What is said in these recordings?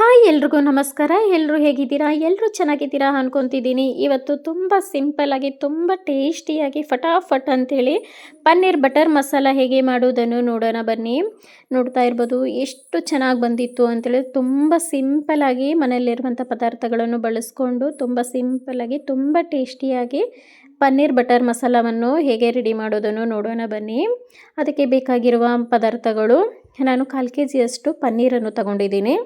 Hi ಎಲ್ರಿಗೂ ನಮಸ್ಕಾರ. ಎಲ್ಲರೂ ಹೇಗಿದ್ದೀರಾ? ಎಲ್ಲರೂ ಚೆನ್ನಾಗಿದ್ದೀರಾ ಅನ್ಕೊತಿದ್ದೀನಿ. ಇವತ್ತು ತುಂಬ ಸಿಂಪಲ್ಲಾಗಿ ತುಂಬ ಟೇಸ್ಟಿಯಾಗಿ ಫಟಾಫಟ್ ಅಂಥೇಳಿ ಪನ್ನೀರ್ ಬಟರ್ ಮಸಾಲ ಹೇಗೆ ಮಾಡೋದನ್ನು ನೋಡೋಣ ಬನ್ನಿ. ನೋಡ್ತಾ ಇರ್ಬೋದು, ಎಷ್ಟು ಚೆನ್ನಾಗಿ ಬಂದಿತ್ತು ಅಂತೇಳಿ ತುಂಬ ಸಿಂಪಲ್ಲಾಗಿ ಮನೆಯಲ್ಲಿರುವಂಥ ಪದಾರ್ಥಗಳನ್ನು ಬಳಸ್ಕೊಂಡು ತುಂಬ ಸಿಂಪಲ್ಲಾಗಿ ತುಂಬ ಟೇಸ್ಟಿಯಾಗಿ ಪನ್ನೀರ್ ಬಟರ್ ಮಸಾಲವನ್ನು ಹೇಗೆ ರೆಡಿ ಮಾಡೋದನ್ನು ನೋಡೋಣ ಬನ್ನಿ. ಅದಕ್ಕೆ ಬೇಕಾಗಿರುವ ಪದಾರ್ಥಗಳು, ನಾನು ಕಾಲು ಕೆ ಜಿಯಷ್ಟು ಪನ್ನೀರನ್ನು ತಗೊಂಡಿದ್ದೀನಿ.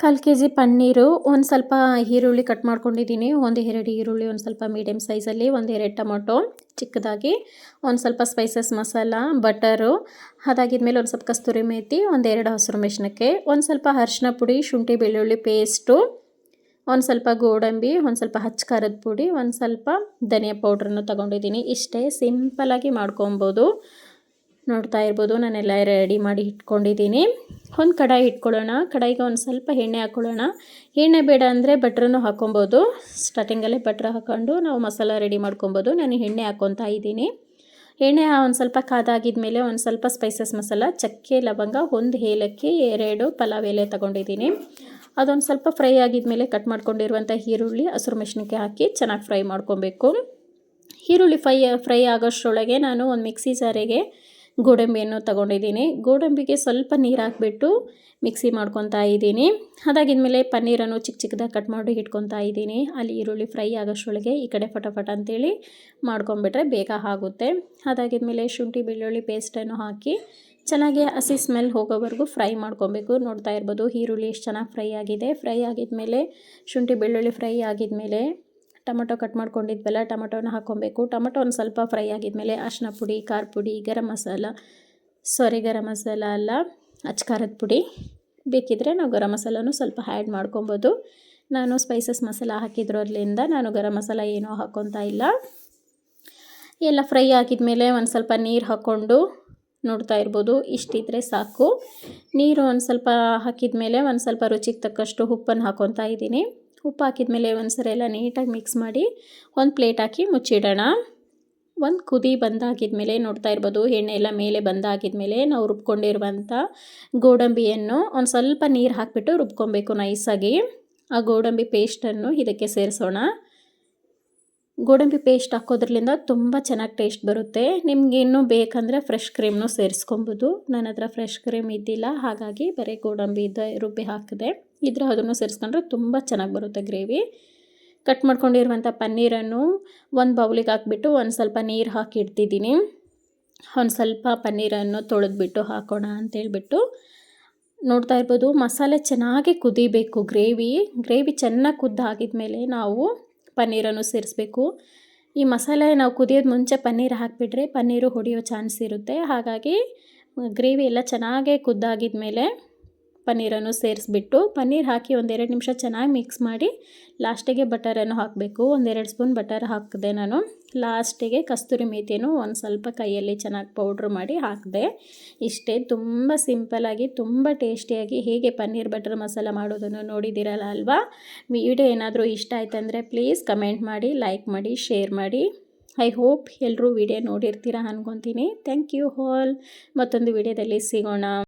ಕಾಲು ಕೆ ಜಿ ಪನ್ನೀರು, ಒಂದು ಸ್ವಲ್ಪ ಈರುಳ್ಳಿ ಕಟ್ ಮಾಡ್ಕೊಂಡಿದ್ದೀನಿ. ಒಂದು ಎರಡು ಈರುಳ್ಳಿ, ಒಂದು ಸ್ವಲ್ಪ ಮೀಡಿಯಮ್ ಸೈಜಲ್ಲಿ ಒಂದು ಎರಡು ಟೊಮೊಟೊ ಚಿಕ್ಕದಾಗಿ, ಒಂದು ಸ್ವಲ್ಪ ಸ್ಪೈಸಸ್ ಮಸಾಲ, ಬಟರು, ಅದಾಗಿದ್ಮೇಲೆ ಒಂದು ಸ್ವಲ್ಪ ಕಸ್ತೂರಿ ಮೇಥಿ ಎರಡು ಹಸಿರು ಮೆಣಸಿನಕ್ಕೆ ಒಂದು ಸ್ವಲ್ಪ ಅರಿಶಿನ ಪುಡಿ, ಶುಂಠಿ ಬೆಳ್ಳುಳ್ಳಿ ಪೇಸ್ಟು ಒಂದು ಸ್ವಲ್ಪ ಗೋಡಂಬಿ, ಒಂದು ಸ್ವಲ್ಪ ಹಚ್ಚ ಖಾರದ ಪುಡಿ, ಒಂದು ಸ್ವಲ್ಪ ಧನಿಯಾ ಪೌಡ್ರನ್ನು ತೊಗೊಂಡಿದ್ದೀನಿ. ಇಷ್ಟೇ ಸಿಂಪಲಾಗಿ ಮಾಡ್ಕೊಬೋದು. ನೋಡ್ತಾ ಇರ್ಬೋದು, ನಾನೆಲ್ಲ ರೆಡಿ ಮಾಡಿ ಇಟ್ಕೊಂಡಿದ್ದೀನಿ. ಒಂದು ಕಡಾಯಿ ಇಟ್ಕೊಳ್ಳೋಣ. ಕಡಾಯಿಗೆ ಒಂದು ಸ್ವಲ್ಪ ಎಣ್ಣೆ ಹಾಕ್ಕೊಳ್ಳೋಣ ಎಣ್ಣೆ ಬೇಡ ಅಂದರೆ ಬಟ್ರನ್ನು ಹಾಕ್ಕೊಬೋದು. ಸ್ಟಾರ್ಟಿಂಗಲ್ಲೇ ಬಟ್ರ್ ಹಾಕ್ಕೊಂಡು ನಾವು ಮಸಾಲ ರೆಡಿ ಮಾಡ್ಕೊಬೋದು. ನಾನು ಎಣ್ಣೆ ಹಾಕ್ಕೊತಾ ಇದ್ದೀನಿ. ಎಣ್ಣೆ ಒಂದು ಸ್ವಲ್ಪ ಕಾದಾಗಿದ ಮೇಲೆ ಒಂದು ಸ್ವಲ್ಪ ಸ್ಪೈಸಸ್ ಮಸಾಲ, ಚಕ್ಕೆ, ಲವಂಗ, ಒಂದು ಏಲಕ್ಕಿ, ಎರಡು ಪಲಾವ್ ಎಲೆ ತೊಗೊಂಡಿದ್ದೀನಿ. ಅದೊಂದು ಸ್ವಲ್ಪ ಫ್ರೈ ಆಗಿದ ಮೇಲೆ ಕಟ್ ಮಾಡ್ಕೊಂಡಿರುವಂಥ ಈರುಳ್ಳಿ ಹಸಿರು ಮೆಣಸಿನ್ಕಾಯಿ ಹಾಕಿ ಚೆನ್ನಾಗಿ ಫ್ರೈ ಮಾಡ್ಕೊಬೇಕು. ಈರುಳ್ಳಿ ಫ್ರೈ ಫ್ರೈ ಆಗೋಷ್ಟರೊಳಗೆ ನಾನು ಒಂದು ಮಿಕ್ಸಿ ಜಾರಿಗೆ ಗೋಡಂಬಿಯನ್ನು ತಗೊಂಡಿದ್ದೀನಿ. ಗೋಡಂಬಿಗೆ ಸ್ವಲ್ಪ ನೀರು ಹಾಕ್ಬಿಟ್ಟು ಮಿಕ್ಸಿ ಮಾಡ್ಕೊತಾ ಇದ್ದೀನಿ. ಅದಾಗಿದ್ಮೇಲೆ ಪನ್ನೀರನ್ನು ಚಿಕ್ಕ ಚಿಕ್ಕದಾಗಿ ಕಟ್ ಮಾಡಿ ಇಟ್ಕೊತಾ ಇದ್ದೀನಿ. ಅಲ್ಲಿ ಈರುಳ್ಳಿ ಫ್ರೈ ಆಗೋಷ್ಟೊಳಗೆ ಈ ಕಡೆ ಫಟಾಫಟ ಅಂತೇಳಿ ಮಾಡ್ಕೊಂಬಿಟ್ರೆ ಬೇಗ ಆಗುತ್ತೆ. ಅದಾಗಿದ್ಮೇಲೆ ಶುಂಠಿ ಬೆಳ್ಳುಳ್ಳಿ ಪೇಸ್ಟನ್ನು ಹಾಕಿ ಚೆನ್ನಾಗಿ ಹಸಿ ಸ್ಮೆಲ್ ಹೋಗೋವರೆಗೂ ಫ್ರೈ ಮಾಡ್ಕೊಬೇಕು. ನೋಡ್ತಾ ಇರ್ಬೋದು ಈರುಳ್ಳಿ ಎಷ್ಟು ಚೆನ್ನಾಗಿ ಫ್ರೈ ಆಗಿದೆ. ಫ್ರೈ ಆಗಿದ್ಮೇಲೆ ಶುಂಠಿ ಬೆಳ್ಳುಳ್ಳಿ ಫ್ರೈ ಆಗಿದ್ಮೇಲೆ ಟೊಮೊಟೊ ಕಟ್ ಮಾಡ್ಕೊಂಡಿದ್ವಲ್ಲ, ಟೊಮೊಟೊನ ಹಾಕ್ಕೊಬೇಕು. ಟೊಮೊಟೊ ಒಂದು ಸ್ವಲ್ಪ ಫ್ರೈ ಆಗಿದ್ಮೇಲೆ ಅರಿಶಿನ ಪುಡಿ, ಖಾರ ಪುಡಿ, ಗರಂ ಮಸಾಲ ಸಾರಿ ಗರಂ ಮಸಾಲ ಅಲ್ಲ ಅಚ್ಕಾರದ ಪುಡಿ ಬೇಕಿದ್ದರೆ ನಾವು ಗರಂ ಮಸಾಲನೂ ಸ್ವಲ್ಪ ಆ್ಯಡ್ ಮಾಡ್ಕೊಬೋದು. ನಾನು ಸ್ಪೈಸಸ್ ಮಸಾಲ ಹಾಕಿದ್ರಲ್ಲಿಂದ ನಾನು ಗರಂ ಮಸಾಲ ಏನೂ ಹಾಕ್ಕೊತಾ ಇಲ್ಲ. ಎಲ್ಲ ಫ್ರೈ ಆಗಿದ್ಮೇಲೆ ಒಂದು ಸ್ವಲ್ಪ ನೀರು ಹಾಕ್ಕೊಂಡು ನೋಡ್ತಾ ಇರ್ಬೋದು, ಇಷ್ಟಿದ್ರೆ ಸಾಕು. ನೀರು ಒಂದು ಸ್ವಲ್ಪ ಹಾಕಿದ ಮೇಲೆ ಒಂದು ಸ್ವಲ್ಪ ರುಚಿಗೆ ತಕ್ಕಷ್ಟು ಉಪ್ಪನ್ನು ಹಾಕ್ಕೊತಾ ಇದ್ದೀನಿ. ಉಪ್ಪು ಹಾಕಿದ ಮೇಲೆ ಒಂದು ಸರಿ ಎಲ್ಲ ನೀಟಾಗಿ ಮಿಕ್ಸ್ ಮಾಡಿ ಒಂದು ಪ್ಲೇಟ್ ಹಾಕಿ ಮುಚ್ಚಿಡೋಣ. ಒಂದು ಕುದಿ ಬಂದಾಗಿದ್ಮೇಲೆ ನೋಡ್ತಾ ಇರ್ಬೋದು, ಎಣ್ಣೆ ಎಲ್ಲ ಮೇಲೆ ಬಂದಾಗಿದ್ಮೇಲೆ ನಾವು ರುಬ್ಕೊಂಡಿರುವಂಥ ಗೋಡಂಬಿಯನ್ನು ಒಂದು ಸ್ವಲ್ಪ ನೀರು ಹಾಕಿಬಿಟ್ಟು ರುಬ್ಕೊಬೇಕು ನೈಸಾಗಿ. ಆ ಗೋಡಂಬಿ ಪೇಸ್ಟನ್ನು ಇದಕ್ಕೆ ಸೇರಿಸೋಣ. ಗೋಡಂಬಿ ಪೇಸ್ಟ್ ಹಾಕೋದ್ರಿಂದ ತುಂಬ ಚೆನ್ನಾಗಿ ಟೇಸ್ಟ್ ಬರುತ್ತೆ. ನಿಮ್ಗೆ ಇನ್ನೂ ಬೇಕಂದರೆ ಫ್ರೆಶ್ ಕ್ರೀಮ್ನು ಸೇರಿಸ್ಕೊಬೋದು. ನನ್ನ ಹತ್ರ ಫ್ರೆಶ್ ಕ್ರೀಮ್ ಇದ್ದಿಲ್ಲ, ಹಾಗಾಗಿ ಬರೀ ಗೋಡಂಬಿ ಇದ್ದ ರುಬ್ಬಿ ಹಾಕಿದೆ. ಇದ್ರೆ ಅದನ್ನು ಸೇರಿಸ್ಕೊಂಡ್ರೆ ತುಂಬ ಚೆನ್ನಾಗಿ ಬರುತ್ತೆ ಗ್ರೇವಿ. ಕಟ್ ಮಾಡ್ಕೊಂಡಿರುವಂಥ ಪನ್ನೀರನ್ನು ಒಂದು ಬೌಲಿಗೆ ಹಾಕ್ಬಿಟ್ಟು ಒಂದು ಸ್ವಲ್ಪ ನೀರು ಹಾಕಿ ಇಡ್ತಿದ್ದೀನಿ. ಒಂದು ಸ್ವಲ್ಪ ಪನ್ನೀರನ್ನು ತೊಳೆದ್ಬಿಟ್ಟು ಹಾಕೋಣ ಅಂತೇಳ್ಬಿಟ್ಟು ನೋಡ್ತಾ ಇರ್ಬೋದು ಮಸಾಲೆ ಚೆನ್ನಾಗಿ ಕುದಿಬೇಕು ಗ್ರೇವಿ. ಗ್ರೇವಿ ಚೆನ್ನಾಗಿ ಕುದ್ದಾಗಿದ ಮೇಲೆ ನಾವು ಪನ್ನೀರನ್ನು ಸೇರಿಸ್ಬೇಕು. ಈ ಮಸಾಲೆ ನಾವು ಕುದಿಯೋದು ಮುಂಚೆ ಪನ್ನೀರ್ ಹಾಕಿಬಿಟ್ರೆ ಪನ್ನೀರು ಹೊಡೆಯೋ ಚಾನ್ಸ್ ಇರುತ್ತೆ. ಹಾಗಾಗಿ ಗ್ರೇವಿ ಎಲ್ಲ ಚೆನ್ನಾಗೇ ಕುದ್ದಾಗಿದ ಮೇಲೆ ಪನ್ನೀರನ್ನು ಸೇರಿಸ್ಬಿಟ್ಟು ಪನ್ನೀರ್ ಹಾಕಿ ಒಂದೆರಡು ನಿಮಿಷ ಚೆನ್ನಾಗಿ ಮಿಕ್ಸ್ ಮಾಡಿ ಲಾಸ್ಟಿಗೆ ಬಟರನ್ನು ಹಾಕಬೇಕು. ಒಂದೆರಡು ಸ್ಪೂನ್ ಬಟರ್ ಹಾಕಿದೆ ನಾನು. ಲಾಸ್ಟಿಗೆ ಕಸ್ತೂರಿ ಮೇಥಿಯನ್ನು ಒಂದು ಸ್ವಲ್ಪ ಕೈಯಲ್ಲಿ ಚೆನ್ನಾಗಿ ಪೌಡ್ರ್ ಮಾಡಿ ಹಾಕಿದೆ. ಇಷ್ಟೇ ತುಂಬ ಸಿಂಪಲಾಗಿ ತುಂಬ ಟೇಸ್ಟಿಯಾಗಿ ಹೇಗೆ ಪನ್ನೀರ್ ಬಟರ್ ಮಸಾಲ ಮಾಡೋದನ್ನು ನೋಡಿದ್ದೀರಲ್ಲ ಅಲ್ವಾ? ವಿಡಿಯೋ ಏನಾದರೂ ಇಷ್ಟ ಆಯ್ತಂದರೆ ಪ್ಲೀಸ್ ಕಮೆಂಟ್ ಮಾಡಿ, ಲೈಕ್ ಮಾಡಿ, ಶೇರ್ ಮಾಡಿ. ಐ ಹೋಪ್ ಎಲ್ಲರೂ ವಿಡಿಯೋ ನೋಡಿರ್ತೀರಾ ಅನ್ಕೊತೀನಿ. ಥ್ಯಾಂಕ್ ಯು ಹಾಲ್ ಮತ್ತೊಂದು ವಿಡಿಯೋದಲ್ಲಿ ಸಿಗೋಣ.